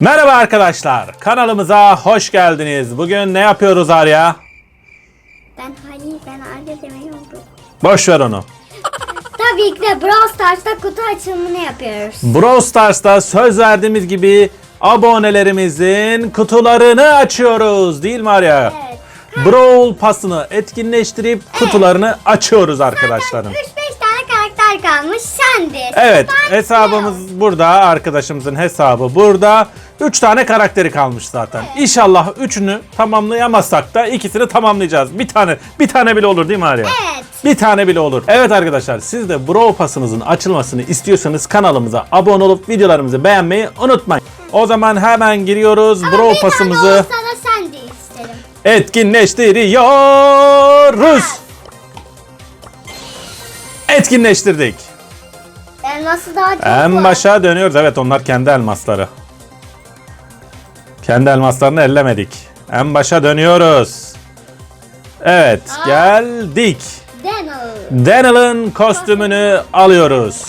Merhaba arkadaşlar, kanalımıza hoş geldiniz. Bugün ne yapıyoruz Arya? Ben Halil, ben Arda demeyi unuttum. Boş ver onu. Tabii ki de Brawl Stars'ta kutu açılımını yapıyoruz. Brawl Stars'ta söz verdiğimiz gibi abonelerimizin kutularını açıyoruz değil mi Arya? Evet. Brawl pasını etkinleştirip kutularını açıyoruz arkadaşlarım. 3-5 tane karakter kalmış sendir. Evet hesabımız burada arkadaşımızın hesabı burada. 3 tane karakteri kalmış zaten. İnşallah üçünü tamamlayamazsak da ikisini tamamlayacağız. Bir tane bir tane bile olur değil mi Arya? Evet. Bir tane bile olur. Evet arkadaşlar siz de Brawl Pass'ınızın açılmasını istiyorsanız kanalımıza abone olup videolarımızı beğenmeyi unutmayın. O zaman hemen giriyoruz Ama Brawl Pass'ımızı da sen de isterim. etkinleştiriyoruz. Etkinleştirdik. Elması daha çok En var. başa dönüyoruz. Evet onlar kendi elmasları. Kendi elmaslarını ellemedik. En başa dönüyoruz. Evet Aa. geldik. Daniel. Daniel'ın kostümünü alıyoruz.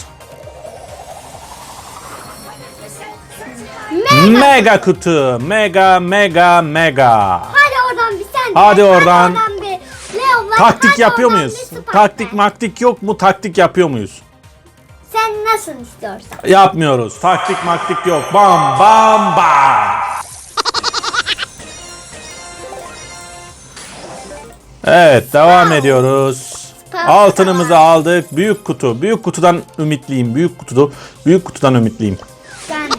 Mega. Mega kutu. Mega mega mega. Hadi oradan bir sen de. Hadi oradan. bir Leo. Taktik Hadi yapıyor oradan muyuz? bir Taktik maktik yok mu? Taktik yapıyor muyuz? Sen nasıl istiyorsan. Yapmıyoruz. Taktik maktik yok. Bam bam bam. Evet devam ediyoruz. Altınımızı aldık. Büyük kutu. Büyük kutudan ümitliyim. Büyük kutudu. Büyük kutudan ümitliyim. Ben de.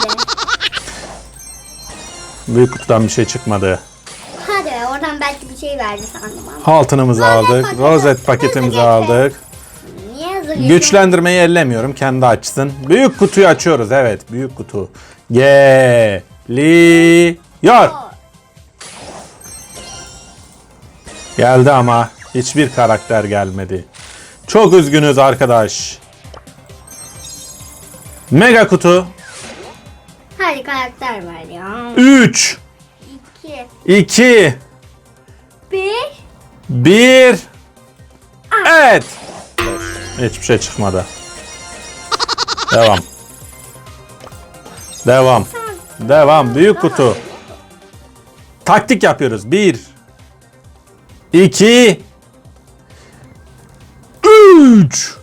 Büyük kutudan bir şey çıkmadı. Hadi be, oradan belki bir şey verdi sandım ama. Altınımızı Rozet aldık. paketi. Rozet paketimizi Rozet. aldık. Niye hazırlıyorsun? Güçlendirmeyi ellemiyorum. Kendi açsın. Büyük kutuyu açıyoruz. Evet. Büyük kutu. Geliyor. Geldi ama hiçbir karakter gelmedi. Çok üzgünüz arkadaş. Mega kutu. Hadi karakter ver ya. 3, 2 2, 1 1. Evet. Hiçbir şey çıkmadı. Devam. Devam. Devam. Büyük kutu. Taktik yapıyoruz. 1 2 3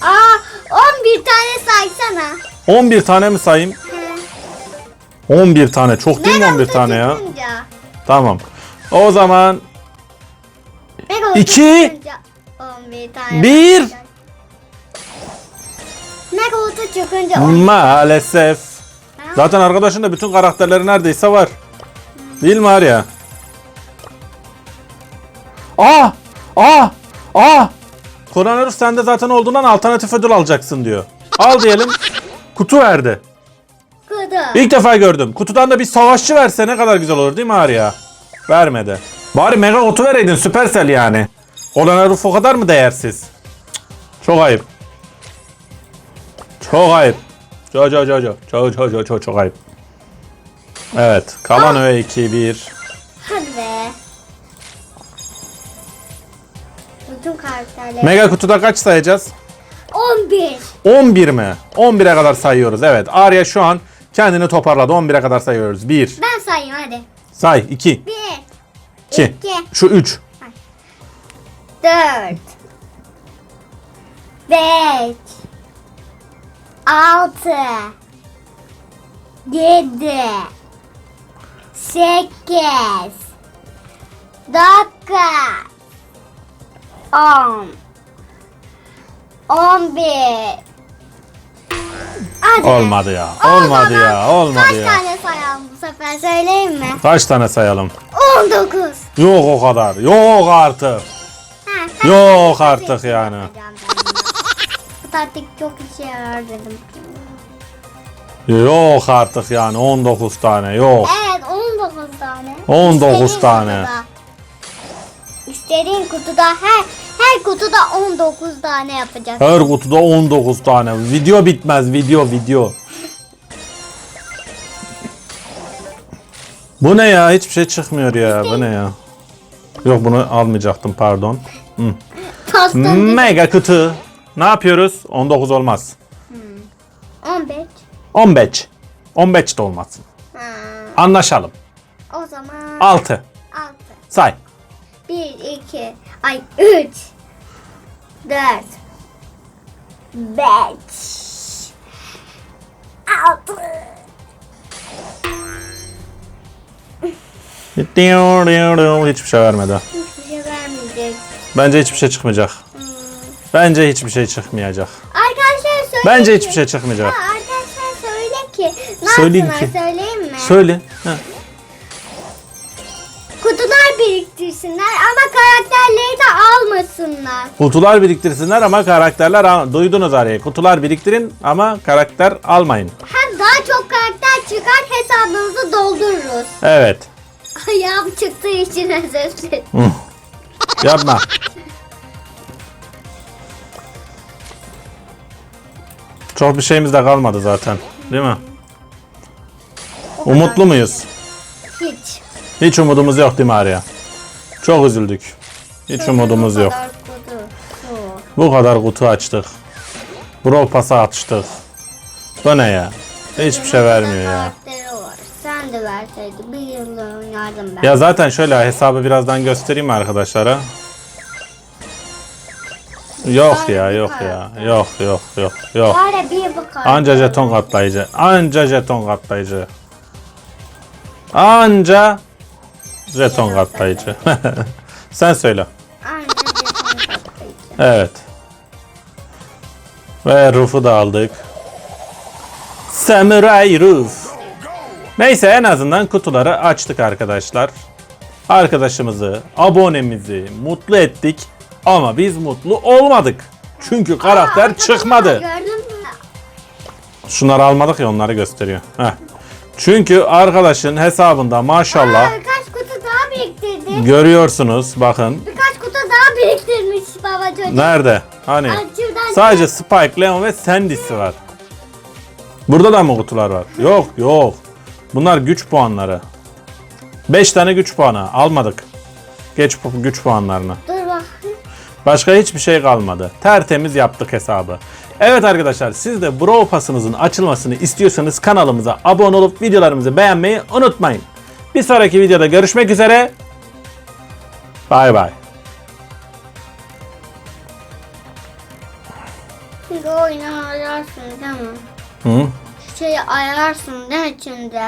Aa 11 tane saysana. 11 tane mi sayayım? He. 11 tane. Çok değil mi Mega 11 kutu tane ya? Tamam. O zaman Mega kutu İki. çıkınca 11 tane. Bir. Mega kutu çıkınca 11 maalesef. Zaten arkadaşın da bütün karakterleri neredeyse var. Değil mi Arya? Aa! Aa! Aa! Koronavirüs sende zaten olduğundan alternatif ödül alacaksın diyor. Al diyelim. Kutu verdi. Kutu. İlk defa gördüm. Kutudan da bir savaşçı verse ne kadar güzel olur değil mi Arya? Vermedi. Bari mega otu vereydin Supercell yani. Koronavirüs o kadar mı değersiz? Çok ayıp. Çok ayıp. Çok çok çok çok çok çok çok çok ayıp. Evet. Kalan öğe 2 1. Bütün karakterler. Mega kutuda kaç sayacağız? 11. 11 mi? 11'e kadar sayıyoruz. Evet. Arya şu an kendini toparladı. 11'e kadar sayıyoruz. 1. Ben sayayım hadi. Say. 2. 1 2. İki. Şu 3. 4 5 6 7 8 9 10 11 Hadi. Olmadı ya. Olmadı zaman ya. Olmadı Kaç ya. tane sayalım bu sefer söyleyeyim mi? Kaç tane sayalım? 19. Yok o kadar. Yok artık. Ha, Yok artık yani. Bu taktik çok işe yarar dedim. Yok artık yani 19 tane yok. Evet 19 tane. 19 İstediğin tane. kutuda. İstediğin kutuda her her kutuda 19 tane yapacağız. Her kutuda 19 tane. Video bitmez video video. Bu ne ya? Hiçbir şey çıkmıyor ya. Bu ne ya? Yok bunu almayacaktım pardon. Pastın Mega kutu. Ne yapıyoruz? 19 olmaz. 15. 15. 15 de. Ha, Anlaşalım. o zaman 6. 6. Say. 1, 2, ay 3, 4, 5, 6. Hiçbir şey vermedi. Hiçbir şey vermeyecek. Bence hiçbir şey çıkmayacak. Bence hiçbir şey çıkmayacak. Arkadaşlar söyle Bence ki- hiçbir şey çıkmayacak. Ha, arkadaşlar söyle ki. Ne Söyleyeyim ki. söyleyeyim mi? Söyle. Ha. Biriktirsinler ama karakterleri de almasınlar. Kutular biriktirsinler ama karakterler al- duydunuz araya. Kutular biriktirin ama karakter almayın. Hem daha çok karakter çıkar hesabınızı doldururuz. Evet. Ayağım çıktığı için özür dilerim. Yapma. Çok bir şeyimiz de kalmadı zaten. Değil mi? Umutlu muyuz? Hiç. Hiç umudumuz yok değil mi Arya? Çok üzüldük. Hiç umudumuz Bu yok. kadar kutu. Su. Bu kadar kutu açtık. Brawl Pass'a açtık. Bu ne ya? Hiçbir şey vermiyor ya. Karakteri var. Sen de verseydin bir yıl oynardım ben. Ya zaten şöyle hesabı birazdan göstereyim mi arkadaşlara? Yok ya yok ya. Yok yok yok yok. Bakar. Anca jeton katlayıcı. Anca jeton katlayıcı. Anca jeton katlayıcı. Sen söyle. Anca jeton katlayıcı. Evet. Ve Ruf'u da aldık. Samurai Ruf. Neyse en azından kutuları açtık arkadaşlar. Arkadaşımızı, abonemizi mutlu ettik. Ama biz mutlu olmadık. Çünkü karakter Arkadaşlar çıkmadı. Gördün mü? Şunları almadık ya onları gösteriyor. Heh. Çünkü arkadaşın hesabında maşallah Aa, görüyorsunuz bakın. Birkaç kutu daha biriktirmiş baba çocuk. Nerede? Hani? Ay, şuradan Sadece Spike, Leon ve Sandy'si var. Burada da mı kutular var? Yok yok. Bunlar güç puanları. 5 tane güç puanı almadık. Geç güç puanlarını. Dur bak. Başka hiçbir şey kalmadı. Tertemiz yaptık hesabı. Evet arkadaşlar siz de Brawl Pass'ınızın açılmasını istiyorsanız kanalımıza abone olup videolarımızı beğenmeyi unutmayın. Bir sonraki videoda görüşmek üzere. Bay bay. Şimdi oyunu ayararsın değil mi? Hı? Şeyi ayararsın değil mi şimdi?